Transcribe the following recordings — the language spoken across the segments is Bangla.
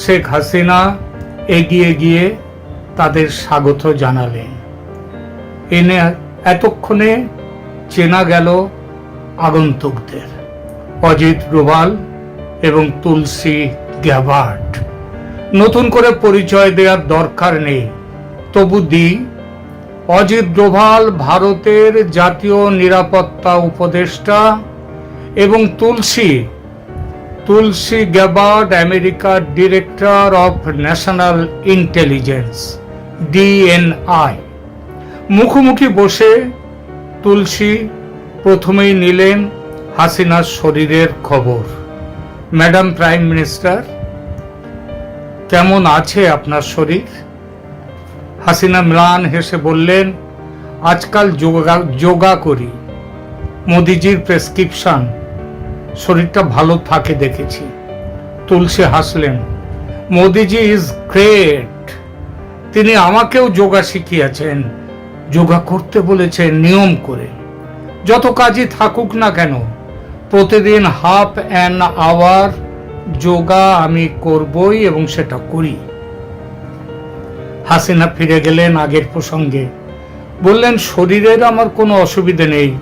শেখ হাসিনা এগিয়ে গিয়ে তাদের স্বাগত জানালেন এনে এতক্ষণে চেনা গেল আগন্তুকদের অজিত ডোভাল এবং তুলসী গ্যাবার্ট। নতুন করে পরিচয় দেওয়ার দরকার নেই। তবু দি, অজিত ডোভাল ভারতের জাতীয় নিরাপত্তা উপদেষ্টা এবং তুলসী তুলসী গ্যাবার্ড আমেরিকার director of national intelligence, DNI. মুখোমুখি বসে তুলসী প্রথমেই নিলেন হাসিনার শরীরের খবর। ম্যাডাম প্রাইম মিনিস্টার, কেমন আছে আপনার শরীর? হাসিনা ম্লান হেসে বললেন, আজকাল যোগা যোগা করি। মোদিজির প্রেসক্রিপশন শরীরটা ভালো থাকে দেখেছি। তুলসী হাসলেন, মোদিজি ইজ গ্রেট। তিনি আমাকেও যোগা শিখিয়েছেন। যোগা করতে বলেছেন নিয়ম করে। যত কাজই থাকুক না কেন, প্রতিদিন হাফ অ্যান আওয়ার যোগা আমি করবই এবং সেটা করি। হাসিনা ফিরে গেলেন আগের প্রসঙ্গে, বললেন, শরীরের আমার কোনো অসুবিধে নেই।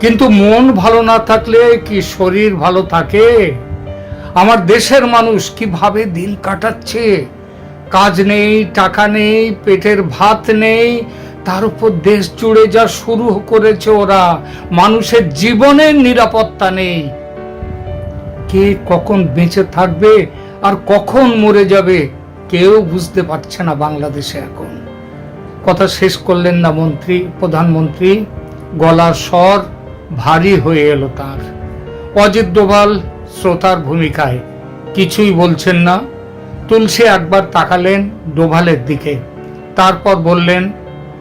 কিন্তু মন ভালো না থাকলে কি শরীর ভালো থাকে? আমার দেশের মানুষ কীভাবে দিন কাটাচ্ছে? কাজ নেই, টাকা নেই, পেটের ভাত নেই, তার উপর দেশ জুড়ে যা শুরু করেছে ওরা, মানুষের জীবনের নিরাপত্তা নেই। কে কখন বেঁচে থাকবে আর কখন মরে যাবে, কেউ বুঝতে পারছে না বাংলাদেশে এখন। কথা শেষ করলেন না মন্ত্রী, প্রধানমন্ত্রী, গলার স্বর। ভারী হয়ে এলো তার। অজিত ডোভাল শ্রোতার ভূমিকায় কিছুই বলছেন না। তুলসী একবার তাকালেন ডোভালের দিকে। তারপর বললেন,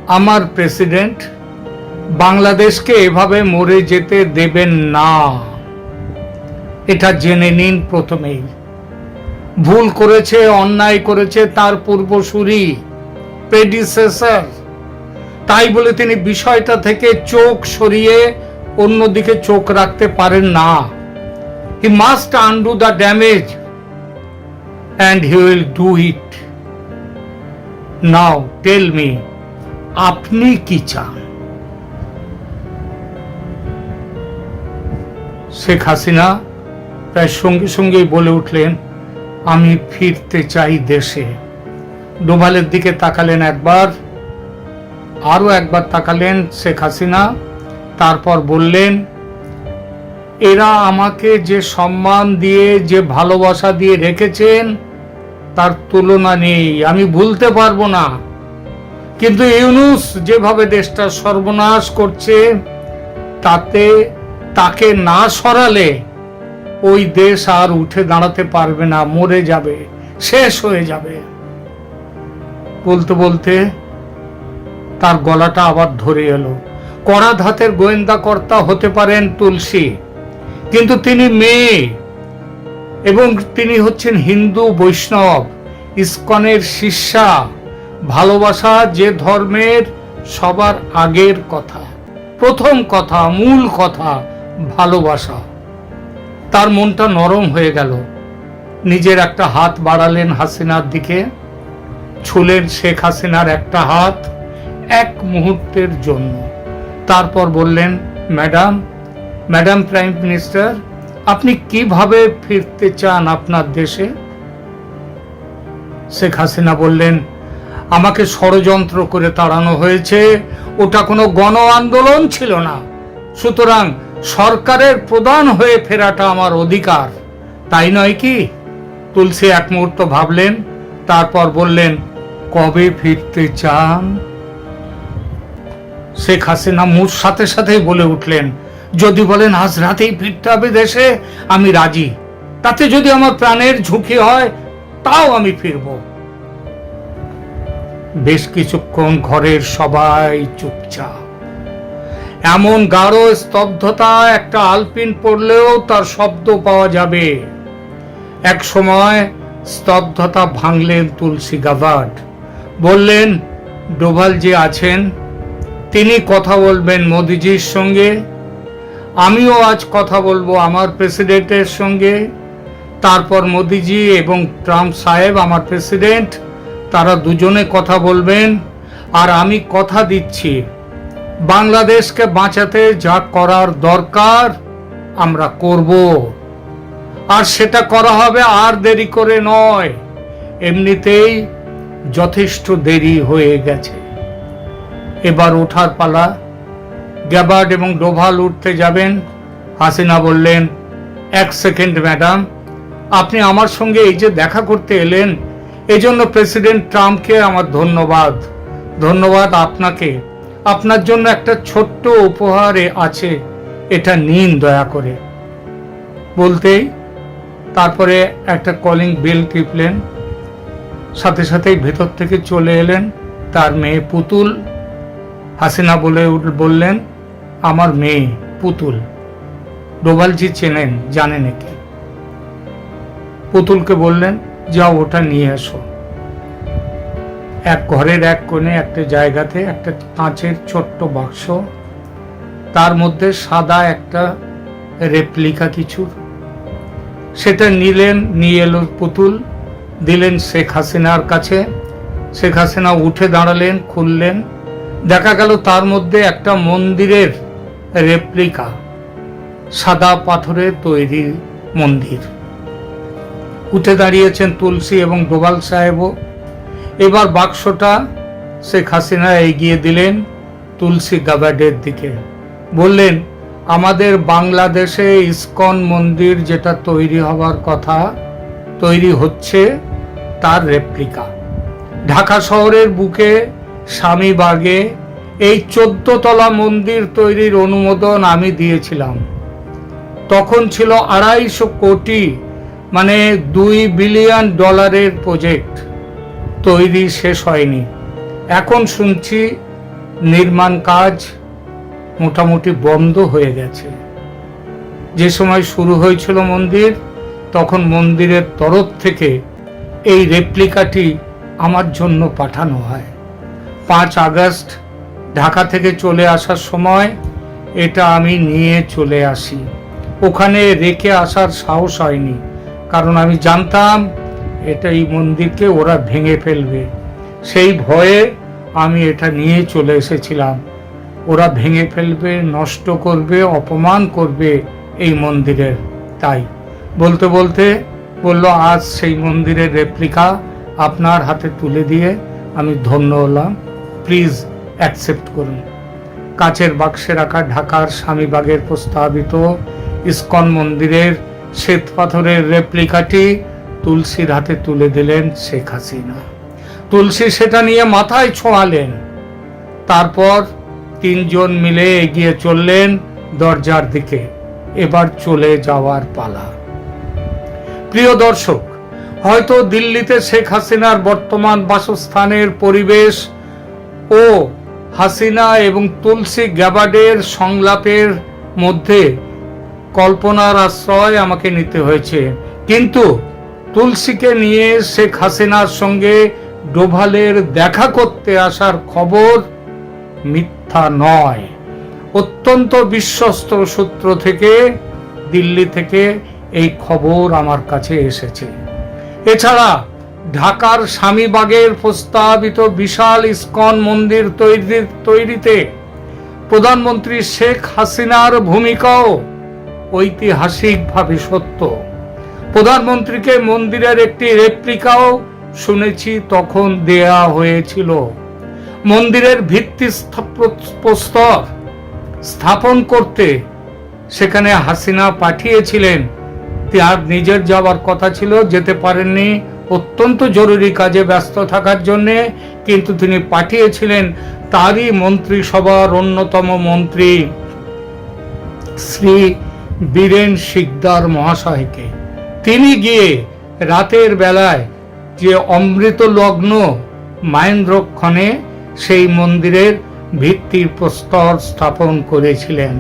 আমার প্রেসিডেন্ট, বাংলাদেশকে এভাবে মরে যেতে দেবেন না। এটা জেনে নিন প্রথমেই। ভুল করেছে, অন্যায় করেছে, তার পূর্বসূরি প্রেডিসেসর তাই বলে তিনি বিষয়টা থেকে চোখ সরিয়ে অন্যদিকে চোখ রাখতে পারেন না। He must undo the damage and he will do it now tell me আপনি কি চান? শেখ হাসিনা প্রায় সঙ্গে সঙ্গেই বলে উঠলেন, আমি ফিরতে চাই দেশে। ডোভালের দিকে তাকালেন একবার আরও একবার তাকালেন শেখ হাসিনা। তারপর বললেন, এরা আমাকে যে সম্মান দিয়ে, যে ভালোবাসা দিয়ে রেখেছেন, তার তুলনা নেই। আমি ভুলতে পারব না। কিন্তু ইউনুস যেভাবে দেশটা সর্বনাশ করছে, তাতে, তাকে না সরালে, ওই দেশ আর উঠে দাঁড়াতে পারবে না, মরে যাবে, শেষ হয়ে যাবে। বলতে বলতে তার গলাটা আবার ধরে এলো। কড়া ধাতের গোয়েন্দা কর্তা হতে পারেন তুলসী। কিন্তু তিনি মেয়ে এবং তিনি হচ্ছেন হিন্দু বৈষ্ণব, ইস্কনের শিষ্যা। ভালোবাসা যে ধর্মের সবার আগের কথা। প্রথম কথা, মূল কথা, ভালোবাসা। তার মনটা নরম হয়ে গেল। নিজের একটা হাত বাড়ালেন হাসিনার দিকে। ছুলেন শেখ হাসিনার একটা হাত এক মুহূর্তের জন্য। তারপর বললেন, ম্যাডাম ম্যাডাম প্রাইম মিনিস্টার, আপনি কীভাবে ফিরতে চান আপনার দেশে? শেখ হাসিনা বললেন, আমাকে ষড়যন্ত্র করে তাড়ানো হয়েছে। ওটা কোনো গণ আন্দোলন ছিল না। সুতরাং সরকারের প্রধান হয়ে ফেরাটা আমার অধিকার। তাই নয় কি? তুলসী এক মুহূর্ত ভাবলেন, তারপর বললেন, কবে ফিরতে চান? শেখ হাসিনা মুর সাথে সাথেই বলে উঠলেন, যদি বলেন আজ রাতেই ফিরতে হবে দেশে, আমি রাজি। তাতে যদি আমার প্রাণের ঝুঁকি হয়, তাও আমি ফিরব। বেশ কিছুক্ষণ ঘরের সবাই চুপচাপ। এমন গাঢ় স্তব্ধতা একটা আলপিন পড়লেও তার শব্দ পাওয়া যাবে। এক সময় স্তব্ধতা ভাঙলেন তুলসী গাভাট। বললেন, ডোভাল যে আছেন তিনি কথা বলবেন মোদিজির সঙ্গে। আমিও আজ কথা বলব আমার প্রেসিডেন্টের সঙ্গে। তারপর মোদিজি এবং ট্রাম্প সাহেব আমার প্রেসিডেন্ট, তারা দুজনে কথা বলবেন। আর আমি কথা দিচ্ছি। বাংলাদেশকে বাঁচাতে যা করার দরকার, আমরা করব। আর সেটা করা হবে আর দেরি করে নয়। এমনিতেই যথেষ্ট দেরি হয়ে গেছে। এবার ওঠার পালা। গ্যাবার্ড এবং ডোভাল উঠতে যাবেন। হাসিনা বললেন, এক সেকেন্ড, ম্যাডাম। আপনি আমার সঙ্গে এই যে দেখা করতে এলেন, এজন্য প্রেসিডেন্ট ট্রাম্পকে আমার ধন্যবাদ। ধন্যবাদ আপনাকে। আপনার জন্য একটা ছোট্ট উপহারে আছে। এটা নিন দয়া করে। বলতেই তারপরে একটা কলিং বেল টিপলেন। সাথে সাথেই ভেতর থেকে চলে এলেন তার মেয়ে পুতুল। হাসিনা বলে বললেন, আমার মেয়ে পুতুল। ডোভালজি চেনেন, জানেন একে। পুতুলকে বললেন, যাও ওটা নিয়ে এসো। এক ঘরের এক কোণে, একটা জায়গাতে একটা কাঁচের ছোট্ট বাক্স। তার মধ্যে সাদা একটা রেপ্লিকা কিছুর সেটা নিলেন, নিয়ে এলো পুতুল, দিলেন শেখ হাসিনার কাছে। শেখ হাসিনা উঠে দাঁড়ালেন, খুললেন। দেখা গেল তার মধ্যে একটা মন্দিরের রেপ্লিকা সাদা পাথরের তৈরি মন্দির। উঠে দাঁড়িয়েছেন তুলসী এবং ডোভাল সাহেবও। এবার বাক্সটা শেখ হাসিনা এগিয়ে দিলেন তুলসী গাবার্ডের দিকে। বললেন, আমাদের বাংলাদেশে ইস্কন মন্দির যেটা তৈরি হবার কথা, তৈরি হচ্ছে তার রেপ্লিকা ঢাকা শহরের বুকে স্বামীবাগে এই চোদ্দ তলা মন্দির তৈরির অনুমোদন আমি দিয়েছিলাম। তখন ছিল আড়াইশো কোটি মানে দুই বিলিয়ন ডলারের প্রজেক্ট। তৈরি শেষ হয়নি। এখন শুনছি নির্মাণ কাজ মোটামুটি বন্ধ হয়ে গেছে। যে সময় শুরু হয়েছিল মন্দির, তখন মন্দিরের তরফ থেকে এই রেপ্লিকাটি আমার জন্য পাঠানো হয়। পাঁচ আগস্ট ঢাকা থেকে চলে আসার সময় এটা আমি নিয়ে চলে আসি। ওখানে রেখে আসার সাহস হয়নি, কারণ আমি জানতাম এটা এই মন্দিরকে ওরা ভেঙে ফেলবে। সেই ভয়ে আমি এটা নিয়ে চলে এসেছিলাম। ওরা ভেঙে ফেলবে, নষ্ট করবে, অপমান করবে এই মন্দিরের, তাই। বলতে বলতে বলল, আজ সেই মন্দিরের রেপ্লিকা আপনার হাতে তুলে দিয়ে আমি ধন্য হলাম। প্লিজ অ্যাকসেপ্ট করুন। কাচের বাক্সে রাখা ঢাকার স্বামীবাগের প্রস্তাবিত ইস্কন মন্দিরের শ্বেত পাথরের রেপ্লিকাটি তুলসীর হাতে তুলে দিলেন শেখ হাসিনা। তুলসী সেটা নিয়ে মাথায় ছোঁয়ালেন। তারপর তিনজন মিলে এগিয়ে চললেন দরজার দিকে। এবার চলে যাওয়ার পালা। প্রিয় দর্শক, হয়তো দিল্লিতে শেখ হাসিনার বর্তমান বাসস্থানের পরিবেশ ও হাসিনা এবং তুলসী গ্যাবার্ডের সংলাপের মধ্যে কল্পনার আশ্রয় আমাকে নিতে হয়েছে। কিন্তু তুলসীকে নিয়ে শেখ হাসিনার সঙ্গে ডোভালের দেখা করতে আসার খবর মিথ্যা নয়। অত্যন্ত বিশ্বস্ত সূত্র থেকে, দিল্লি থেকে এই খবর আমার কাছে এসেছে। এছাড়া ঢাকার স্বামীবাগের প্রস্তাবিত বিশাল ইস্কন মন্দির তৈরি তৈরিতে প্রধানমন্ত্রী শেখ হাসিনার ভূমিকাও ঐতিহাসিকভাবে সত্য। প্রধানমন্ত্রীকে মন্দিরের একটি রেপ্লিকাও শুনেছি, তখন দেয়া হয়েছিল। মন্দিরের ভিত্তি প্রস্তর স্থাপন করতে সেখানে হাসিনা পাঠিয়েছিলেন। তার নিজের যাওয়ার কথা ছিল, যেতে পারেননি। অত্যন্ত জরুরি কাজে ব্যস্ত থাকার জন্যে কিন্তু তিনি পাঠিয়েছিলেন তারই মন্ত্রিসভার অন্যতম মন্ত্রী শ্রী বীরেন শিকদার মহাশয়কে। তিনি গিয়ে রাতের বেলায় যে অমৃত লগ্ন মাহেন্দ্রক্ষণে সেই মন্দিরের ভিত্তির প্রস্তর স্থাপন করেছিলেন।